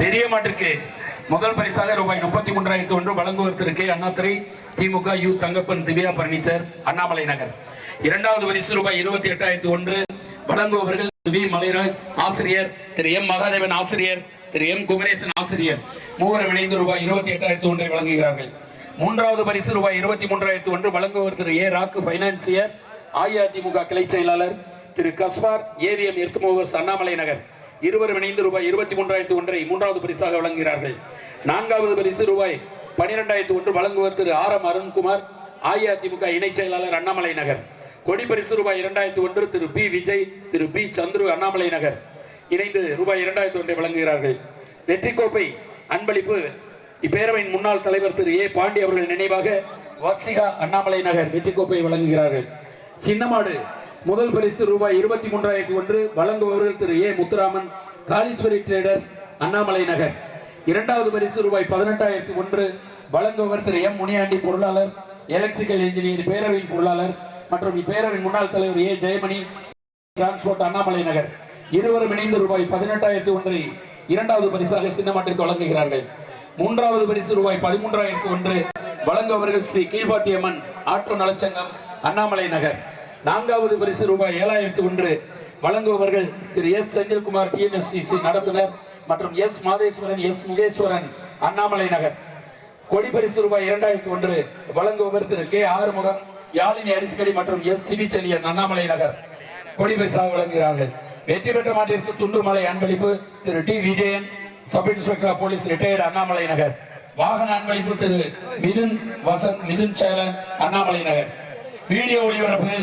பெரிய மாட்டிற்கு. முதல் பரிசாக ரூபாய் முப்பத்தி மூன்றாயிரத்து ஒன்று வழங்குவதற்கு அண்ணாத்துறை அண்ணாதுரை திமுக யு தங்கப்பன் திவ்யா பர்னிச்சர் அண்ணாமலை நகர். இரண்டாவது பரிசு ரூபாய் இருபத்தி எட்டாயிரத்து ஒன்று வழங்குபவர்கள் வி. மலைராஜ் ஆசிரியர் திரு எம். மகாதேவன் ஆசிரியர் திரு எம். குமரேசன் ஆசிரியர். மூவரும் இணைந்து ரூபாய் இருபத்தி எட்டாயிரத்து ஒன்றை வழங்குகிறார்கள். மூன்றாவது பரிசு ரூபாய் இருபத்தி மூன்றாயிரத்து ஒன்று வழங்குவர் திரு ஏ. ராக்கு பைனான்சியர் அஇஅதிமுக கிளை செயலாளர் Thiru Gaspar AVM earthmovers Annamalai Nagar. இருவரும் இணைந்து ரூபாய் இருபத்தி மூன்றாயிரத்து ஒன்றை மூன்றாவது பரிசாக வழங்குகிறார்கள். நான்காவது பரிசு ரூபாய் பனிரெண்டாயிரத்து ஒன்று வழங்குவர் திரு ஆர் எம் அருண்குமார் அஇஅதிமுக இணைச் செயலாளர் அண்ணாமலை நகர். கொடி பரிசு ரூபாய் இரண்டாயிரத்து ஒன்று திரு பி விஜய் திரு பி சந்துரு அண்ணாமலை நகர். இணைந்து ரூபாய் இரண்டாயிரத்து ஒன்றை வழங்குகிறார்கள். வெற்றி கோப்பை அன்பளிப்பு இப்பேரவையின் முன்னாள் தலைவர் திரு ஏ பாண்டி அவர்கள் நினைவாக வர்சிகா அண்ணாமலை நகர் வெற்றி கோப்பை வழங்குகிறார்கள். சின்னமாடு முதல் பரிசு ரூபாய் இருபத்தி மூன்றாயிரத்தி ஒன்று வழங்குபவர்கள் திரு ஏ முத்துராமன் காளீஸ்வரி டிரேடர்ஸ் அண்ணாமலை நகர். இரண்டாவது பரிசு ரூபாய் பதினெட்டாயிரத்தி ஒன்று வழங்குபவர் திரு எம் முனியாண்டி பொருளாளர் எலக்ட்ரிக்கல் இன்ஜினியர் பேரவையின் பொருளாளர் மற்றும் இப்பேரவையின் முன்னாள் தலைவர் ஏ ஜெயமணி டிரான்ஸ்போர்ட் அண்ணாமலை நகர். இருவரும் இணைந்து ரூபாய் பதினெட்டாயிரத்தி ஒன்றை இரண்டாவது பரிசாக சின்னமாட்டிற்கு வழங்குகிறார்கள். மூன்றாவது பரிசு ரூபாய் பதிமூன்றாயிரத்தி ஒன்று வழங்குபவர்கள் ஸ்ரீ கீழ்பாத்தியம்மன் ஆட்டோ நலச்சங்கம் அண்ணாமலை நகர். நான்காவது பரிசு ரூபாய் ஏழாயிரத்தி ஒன்று வழங்குபவர்கள் திரு எஸ் செந்தில்குமார் டிஎன்எஸ்சிசி நடத்துனர் மற்றும் எஸ் மாதேஸ்வரன் எஸ் முகேஸ்வரன் அண்ணாமலை நகர். கொடி பரிசு ரூபாய் இரண்டாயிரத்தி ஒன்று வழங்குபவர் திரு கே ஆறுமுகம் யாழினி அரிசிக்கடி மற்றும் எஸ் சிபிச்செலியன் அண்ணாமலை நகர். கொடி பரிசாக வழங்குகிறார்கள். வெற்றி பெற்ற மாட்டிற்கு துண்டுமலை அன்பளிப்பு Thiru T Vijayan sub inspector police retired Annamalai Nagar. வாகன அன்பளிப்பு திரு மிதுன் வசந்த் மிதுன் சேலன் அண்ணாமலை நகர். வீடியோ ஒளிபரப்பு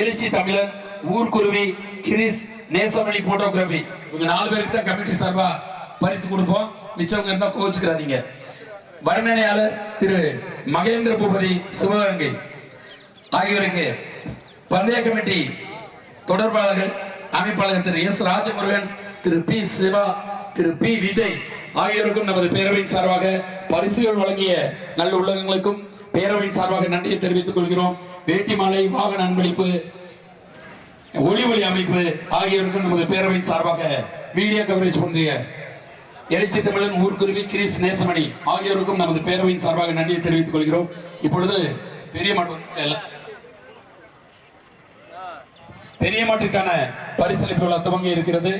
எழுச்சி தமிழன் ஊர்க்குருவி கிரிஸ் நேசமணி போட்டோகிராபி இவங்க நாலு பேருக்கு தான் கமிட்டி சார்பா பரிசு கொடுப்போம். மிச்சவங்க இருந்தா கோச்சுக்கிறாதீங்க வர்ணனையாளர் திரு மகேந்திர பூபதி சிவகங்கை. ஆகியோருக்கு பந்தய கமிட்டி தொடர்பாளர்கள் அமைப்பாளர் Thiru S Rajamurugan Thiru P Siva Thiru P Vijay ஆகியோருக்கும் நமது பேரவையின் சார்பாக பரிசுகள் வழங்கிய நல்ல உள்ளங்களுக்கும் பேரவையின் சார்பாக நன்றியை தெரிவித்துக் கொள்கிறோம். வேட்டிமலை வாகன அன்பளிப்பு ஒளி ஒளி அமைப்பு ஆகியோருக்கும் நமது பேரவையின் சார்பாக மீடியா கவரேஜ் பண்றிய எழுச்சி தமிழன் ஊர்குருவி கிரீஸ் நேசமணி ஆகியோருக்கும் நமது பேரவையின் சார்பாக நன்றியை தெரிவித்துக் கொள்கிறோம். இப்பொழுது பெரிய மாட்டு செல்ல பெரிய மாட்டிற்கான பரிசளிப்பு விழா துவங்கி இருக்கிறது.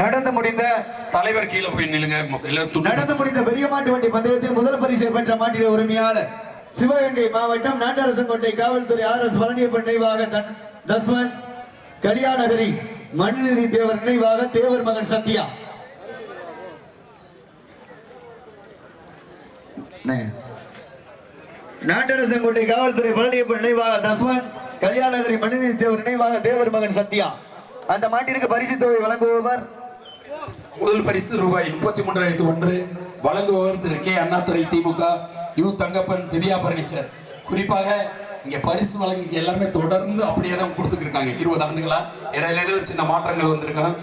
நடந்து முடிந்த தலைவர் கீழே போய் நில்லுங்க. நடந்து முடிந்த பெரிய மாட்டு வண்டி பந்தயத்தில் முதல் பரிசை பெற்ற மாட்டின் உரிமையாளர் சிவகங்கை மாவட்டம் நாட்டரசங்கோட்டை காவல்துறை ஆர் எஸ் பழனியப்பன் நினைவாக தஸ்வந்த் கல்யாணகிரி மனுநீதி தேவர் நினைவாக தேவர் மகன் சத்யா. நாட்டரசங்கோட்டை காவல்துறை பழனியப்பன் நினைவாக தஸ்வந்த் கல்யாணகிரி மனுநீதி தேவர் நினைவாக தேவர் மகன் சத்யா. அந்த மாட்டிற்கு பரிசு தொகை வழங்குபவர் முதல் பரிசு ரூபாய் முப்பத்தி மூன்றாயிரத்து ஒன்று. வழங்குபவர் Thiru K. Annadurai DMK U. Thangappan Divya furniture குறிப்பாக இங்கே பரிசு வழங்கி எல்லாருமே தொடர்ந்து அப்படியே தான் கொடுத்துருக்காங்க இருபது ஆண்டுகளாக இடையில இடையில சின்ன மாற்றங்கள் வந்திருக்காங்க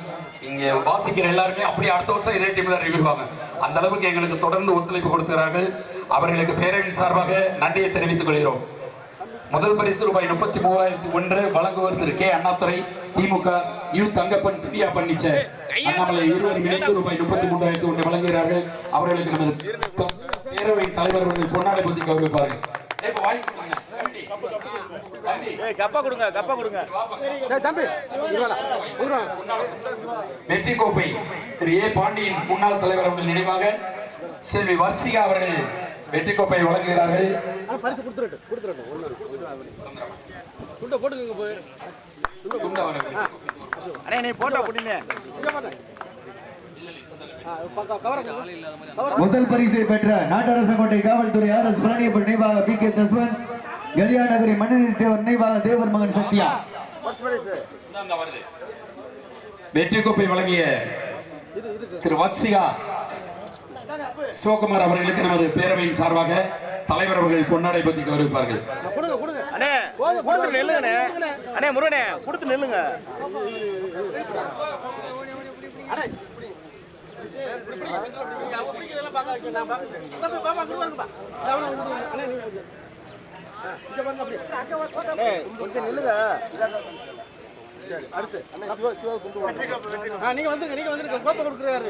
இங்கே வாசிக்கிற எல்லாருமே அப்படியே அடுத்த வருஷம் இதே டீம் தான் ரிவ்யூ அந்த அளவுக்கு எங்களுக்கு தொடர்ந்து ஒத்துழைப்பு கொடுக்கிறார்கள். அவர்களுக்கு பேரவையின் சார்பாக நன்றியை தெரிவித்துக் கொள்கிறோம். முதல் பரிசு ரூபாய் முப்பத்தி மூவாயிரத்தி ஒன்று. வழங்குவர் Thiru K. Annadurai DMK U. Thangappan Divya furniture Annamalai இருவரும் இணைந்து ரூபாய் முப்பத்தி மூன்றாயிரத்தி ஒன்று வழங்குகிறார்கள். அவர்களுக்கு நமது பேரவையின் தலைவர் அவர்கள் பொன்னாடை பத்தி கௌரவிப்பார்கள். வெற்றி கோப்பை திரு ஏ பாண்டியன் முன்னாள் தலைவர் அவர்கள் நினைவாக செல்வி வர்சிகா அவர்கள் வெற்றி கோப்பை வழங்குகிறார்கள். அவர்கள். அண்ணே நீ போட்டோ புடினே முதல் பரிசை பெற்ற நாட்டரசங்கோட்டை காவல்துறை ஆர் எஸ் பழனியப்பன் நினைவாக பி கே தஸ்வந்த் கல்யாணகிரி மனுநீதி தேவர் நினைவாக தேவர் மகன் சத்யா. வெற்றி கோப்பை வழங்கிய திரு வர்சிகா சிவகுமார் அவர்களுக்கு நமது பேரவையின் சார்பாக தலைவர் அவர்கள் பொன்னாடை பத்தி கௌரவிப்பார்கள் அண்ணே கொடுத்து நில்லுங்கண்ணே. அண்ணே முருகனே கொடுத்து நில்லுங்க. கொஞ்சம் நில்லுங்க. அடுத்து. சிவா நீங்க வந்துருங்க நீங்க வந்துருங்க கோப்பை கொடுக்குறாரு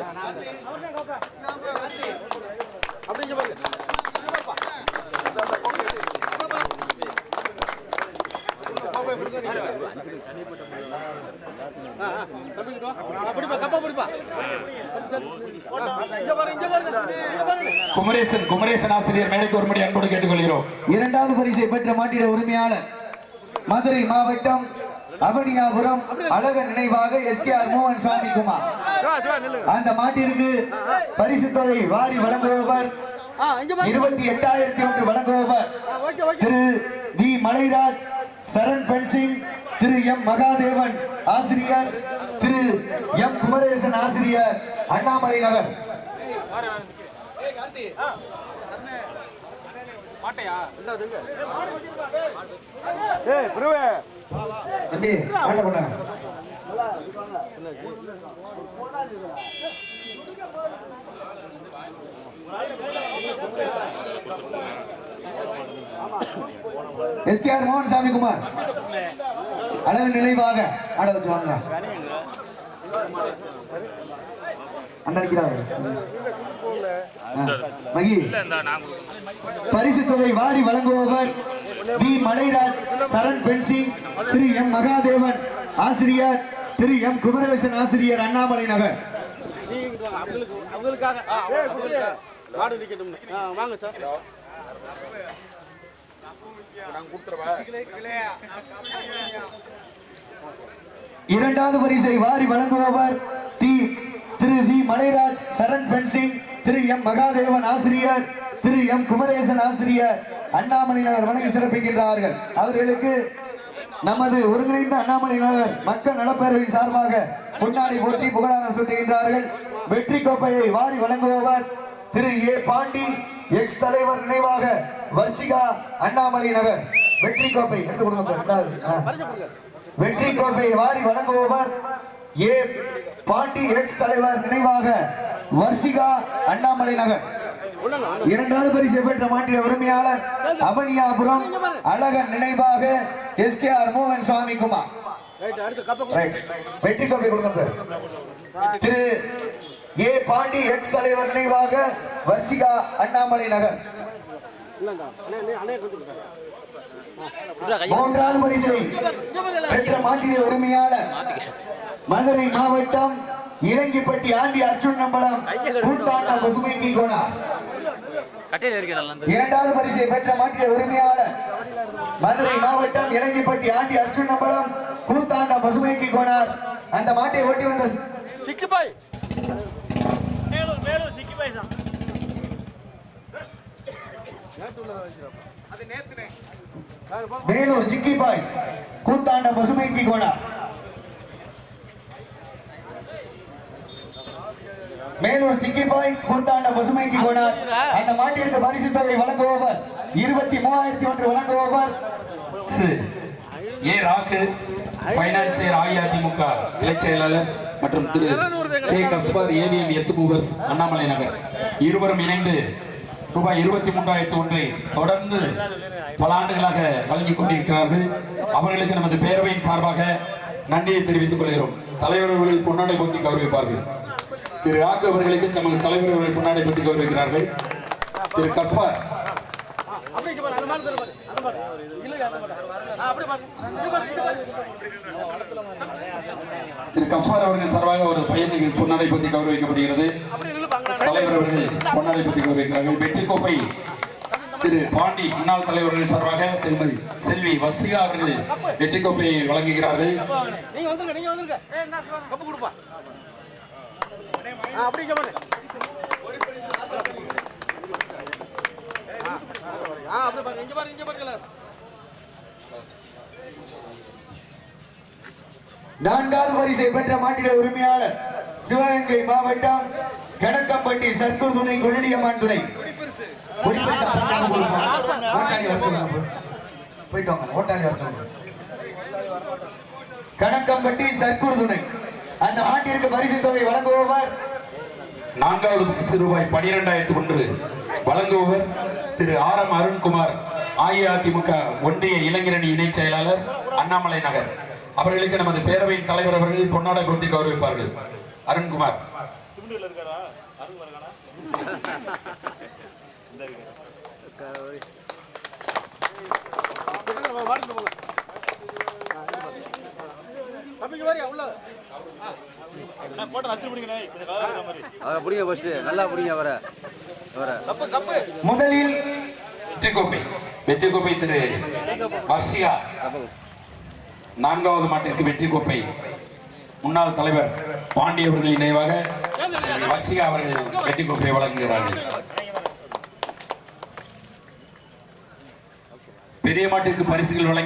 அப்படிங்க பாருங்க கோப்பையை குமரேசன் குமரேசன் ஆசிரியர் மேடைக்கு ஒருபடி அன்போடு கேட்டுக்கொள்கிறோம். இரண்டாவது பரிசை பெற்ற மாட்டிட உரிமையாளர் மதுரை மாவட்டம் அவனியாபுரம் அழக நினைவாக எஸ் கே ஆர் மோகன் சாமி குமார் அந்த மாட்டிற்கு பரிசு தொகை வாரி வழங்குபவர் இருபத்தி எட்டாயிரத்தி ஒன்று வழங்குபவர் Thiru V. Malairaj Saran fencing Thiru M. Mahadevan ஆசிரியர் திரு எம் குமரேசன் ஆசிரியர் அண்ணாமலை நகர். ஏய் குருவே எஸ்கேஆர் மோகன் சாமி குமார். அளவு நினைவாக ஆட வச்சு வாங்க. அந்த மகி. பரிசு தொகை வாரி வழங்குபவர் V. Malairaj Saran fencing Thiru. M. Mahadevan ஆசிரியர் திரு. எம். குமரவேசன் ஆசிரியர் அண்ணாமலை நகர். வாங்க. அவங்களுக்காக. இரண்டாவது பரிசை வாரி வழங்குபவர் தி Thiru V. Malairaj Saran fencing Thiru M. Mahadevan ஆசிரியர் திரு எம். குமரேசன் ஆசிரியர் அண்ணாமலை நகர் வழங்கி சிறப்பிக்கின்றார்கள். அவர்களுக்கு நமது ஒருங்கிணைந்த அண்ணாமலை நகர் மக்கள் நலப்பேரவையின் சார்பாக பொன்னாடி போட்டி புகழாரம் சுட்டுகின்றார்கள். வெற்றி கோப்பையை வாரி வழங்குபவர் திரு ஏ. பாண்டி எக்ஸ். தலைவர் நினைவாக வர்ஷிகா அண்ணாமலை நகர். வெற்றி கோப்பை எடுத்து கொடுங்க. ரெண்டாவது. வெற்றி கோப்பையை வாரி வழங்குபவர் ஏ பாண்டி எக்ஸ் தலைவர் நினைவாக வர்ஷிகா அண்ணாமலை நகர். இரண்டாவது பரிசு பெற்ற மாநில உரிமையாளர் அவனியாபுரம் அழகன் நினைவாக எஸ் கே ஆர் மோகன் சுவாமி குமார். வெற்றி கோப்பை கொடுக்க திரு ஏ பாண்டி எக்ஸ் தலைவர் நினைவாக வர்ஷிகா அண்ணாமலை நகர். மூன்றாவது பரிசை பெற்ற மாட்டின உரிமையாளர் மதுரை மாவட்டம் இளங்கிப்பட்டி ஆண்டி அர்ஜுன் நம்பலம் கூட்டாண்ட கட்டையில் இருக்கிறதல்ல இரண்டாவது பரிசை பெற்ற மாட்டின உரிமையாளர் மதுரை மாவட்டம் இளங்கிப்பட்டி ஆண்டி அர்ஜுன் நம்பலம் கூத்தாண்ட பசுமைக்கு கோணார் அந்த மாட்டை ஓட்டி வந்த சிக்கு பாய். வேலூர் ஜிக்கி பாய்ஸ் கூத்தாண்ட பசுமைக்கு கோணார் மேலூர் சிக்கி பாய் கூத்தாண்ட பசுமைக்கு கோணார் அந்த மாட்டிற்கு பரிசு தொகை வழங்குபவர் இருபத்தி மூவாயிரத்தி ஒன்று வழங்குபவர் திரு ஏ ராக்கு பைனான்சியர் அஇஅதிமுக இலைச் செயலாளர் மற்றும் திரு கே கஸ்பார் ஏவிஎம் எத்து மூவர்ஸ் அண்ணாமலை நகர். இருவரும் இணைந்து ரூபாய் இருபத்தி மூன்றாயிரத்தி ஒன்றை தொடர்ந்து பல ஆண்டுகளாக வழங்கிக் கொண்டிருக்கிறார்கள். அவர்களுக்கு நமது பேரவையின் சார்பாக நன்றியை தெரிவித்துக் கொள்கிறோம். தலைவர் அவர்கள் பொன்னாடை பற்றி கௌரவிப்பார்கள். திரு ராக்கு அவர்களுக்கு தமது தலைவர் அவர்கள் பொன்னாடை பற்றி கௌரவிக்கிறார்கள். திரு கஸ்பார். திரு கஸ்பார் அவர்கள் சார்பாக ஒரு பையனுக்கு பொன்னாடை பற்றி கௌரவிக்கப்படுகிறது. தலைவர் அவர்கள் பொன்னாடை பற்றி கௌரவிக்கிறார்கள் வெற்றி கோப்பை திரு பாண்டி முன்னாள் தலைவர்கள் சார்பாக திருமதி செல்வி வசிகா அவர்கள் வெற்றி கோப்பையை வழங்குகிறார்கள் நான்காவது பரிசை பெற்ற மாட்டிட உரிமையாளர் சிவகங்கை மாவட்டம் கணக்கம்பட்டி சர்க்கூர் துணை கொள்ளடியம்மான் துணை. குடிப்பரிசு அப்புறம் ஓட்டாளி வர சொல்லுங்க ஓட்டாளி வர சொல்லுங்க. கணக்கம்பட்டி சர்க்கூர் துணை. அந்த ஆண்டிற்கு பரிசு தொகை வழங்குபவர்? நான்காவது பரிசு ரூபாய் பனிரெண்டாயிரத்து ஒன்று. வழங்குபவர் திரு ஆர் எம் அருண்குமார் அஇஅதிமுக ஒன்றிய இளைஞரணி இணைச் செயலாளர் அண்ணாமலை நகர். அவர்களுக்கு நமது பேரவையின் தலைவர் அவர்கள் பொன்னாடை போட்டி கௌரவிப்பார்கள். அருண்குமார். பிடிங்க அவரை அவரை கப்பு கப்பு முதலில் வெற்றி கோப்பை வெற்றி கோப்பை திரு வர்ஷியா நான்காவது மாட்டிற்கு வெற்றி கோப்பை முன்னாள் தலைவர் பாண்டி நினைவாக வசிகா அவர்கள் வெற்றி கோப்பையை வழங்குகிறார்கள். பெரிய மாட்டிற்கு பரிசுகள் வழங்கி